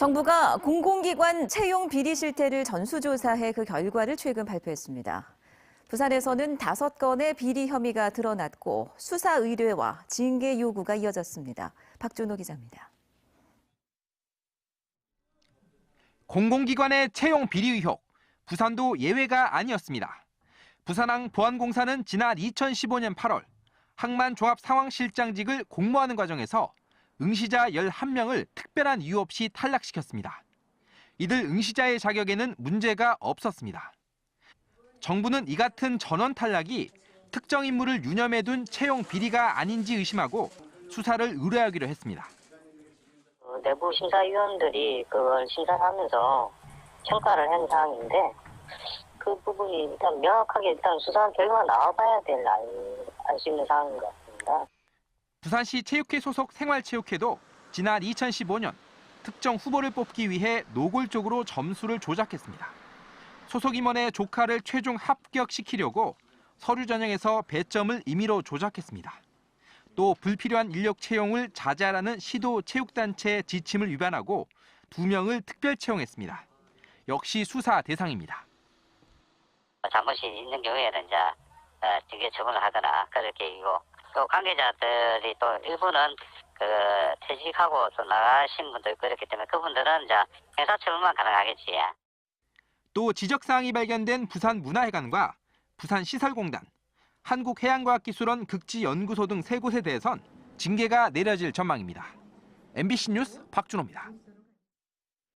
정부가 공공기관 채용 비리 실태를 전수조사해 그 결과를 최근 발표했습니다. 부산에서는 다섯 건의 비리 혐의가 드러났고 수사 의뢰와 징계 요구가 이어졌습니다. 박준호 기자입니다. 공공기관의 채용 비리 의혹, 부산도 예외가 아니었습니다. 부산항 보안공사는 지난 2015년 8월 항만 조합 상황실장직을 공모하는 과정에서 응시자 11명을 특별한 이유 없이 탈락시켰습니다. 이들 응시자의 자격에는 문제가 없었습니다. 정부는 이 같은 전원 탈락이 특정 인물을 유념해 둔 채용 비리가 아닌지 의심하고 수사를 의뢰하기로 했습니다. 그 내부 심사위원들이 그걸 심사하면서 평가를 한 사항인데 그 부분이 일단 명확하게 일단 수사 결과가 나와봐야 될알수 있는 사항인 것 같습니다. 부산시 체육회 소속 생활체육회도 지난 2015년 특정 후보를 뽑기 위해 노골적으로 점수를 조작했습니다. 소속 임원의 조카를 최종 합격시키려고 서류 전형에서 배점을 임의로 조작했습니다. 또 불필요한 인력 채용을 자제하라는 시도 체육단체 지침을 위반하고 두 명을 특별 채용했습니다. 역시 수사 대상입니다. 잘못이 있는 경우에는 이제 어, 징계 처분을 하거나 그렇게 이고 또 관계자들이 또 일부는 그 퇴직하고 또 나가신 분도 그렇기 때문에 그분들은 이제 형사처분만 가능하겠지. 또 지적사항이 발견된 부산 문화회관과 부산 시설공단, 한국해양과학기술원 극지연구소 등 세 곳에 대해선 징계가 내려질 전망입니다. MBC 뉴스 박준호입니다.